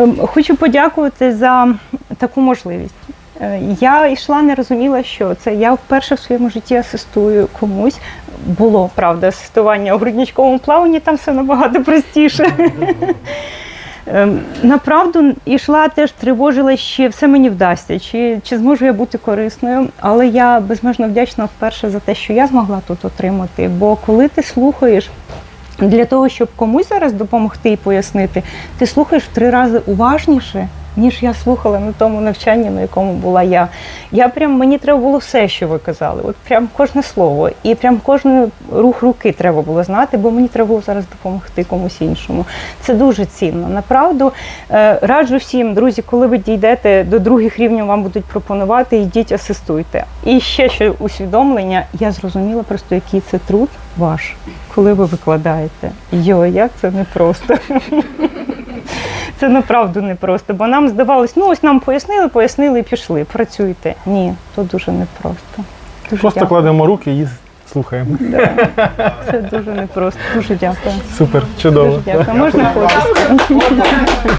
Ем, Хочу подякувати за таку можливість. Е, Я йшла, не розуміла, що це. Я вперше в своєму житті асистую комусь. Було правда асистування у грудничковому плаванні, там все набагато простіше. Ем, Направду йшла теж тривожилась, чи все мені вдасться, чи, чи зможу я бути корисною. Але я безмежно вдячна вперше за те, що я змогла тут отримати. Бо коли ти слухаєш для того, щоб комусь зараз допомогти і пояснити, ти слухаєш в три рази уважніше, ніж я слухала на тому навчанні, на якому була я. Я прям мені треба було все, що ви казали, от прям кожне слово, і прям кожен рух руки треба було знати, бо мені треба було зараз допомогти комусь іншому. Це дуже цінно. Направду е, раджу всім, друзі, коли ви дійдете до других рівнів, вам будуть пропонувати, йдіть, асистуйте. І ще що усвідомлення, я зрозуміла просто, який це труд ваш, коли ви викладаєте. Йо, як це непросто. Це направду непросто, бо нам здавалось, ну ось нам пояснили, пояснили і пішли. Працюйте. Ні, то дуже непросто. Дуже Просто дякую. кладемо руки і слухаємо. Це дуже непросто. Дуже дякую. Супер, чудово. Дуже дякую. Можна фото?